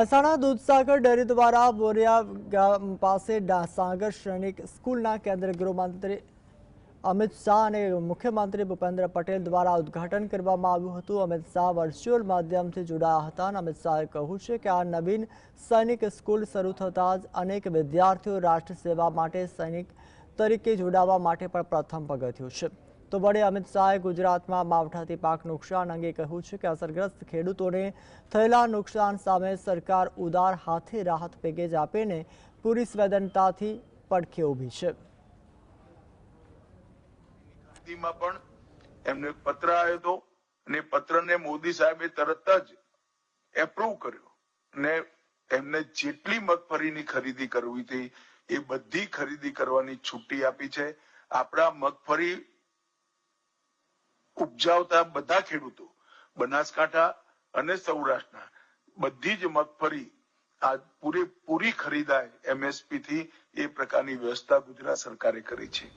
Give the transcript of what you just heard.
Mehsana Dudhsagar dairy દ્વારા બોરિયા ગામ પાસે સાગર સૈનિક સ્કૂલના કેન્દ્રીય ગૃહમંત્રી અમિત શાહ અને મુખ્યમંત્રી ભૂપેન્દ્ર પટેલ દ્વારા ઉદ્ઘાટન કરવામાં આવ્યું હતું. અમિત શાહ વર્ચ્યુઅલ માધ્યમથી જોડાયા હતા અને અમિત શાહે કહ્યું છે કે આ નવીન સૈનિક સ્કૂલ શરૂ થતાં જ અનેક વિદ્યાર્થીઓ રાષ્ટ્ર સેવા માટે સૈનિક તરીકે જોડાવા માટે પણ પ્રથમ પગથિયું છે. તો વડે અમિત શાહે ગુજરાતમાં માવઠાથી પાક નુકસાન અંગે કહ્યું છે કે અસરગ્રસ્ત ખેડૂતોને થયેલા નુકસાન સામે સરકાર ઉદાર હાથે રાહત પેકેજ આપીને પૂરી સંવેદનતાથી પડખે ઊભી છે. પણ એમને પત્ર આવ્યો હતો અને પત્રને મોદી સાહેબે તરત જ એપ્રુવ કર્યો અને એમને જેટલી મગફળીની ખરીદી કરવી હતી એ બધી ખરીદી કરવાની છુટ્ટી આપી છે. આપણા મગફળી ઉપજાવતા બધા ખેડૂતો, બનાસકાંઠા અને સૌરાષ્ટ્રના, બધી જ મગફળી આ પૂરેપૂરી ખરીદાય એમએસપી થી એ પ્રકારની વ્યવસ્થા ગુજરાત સરકારે કરી છે.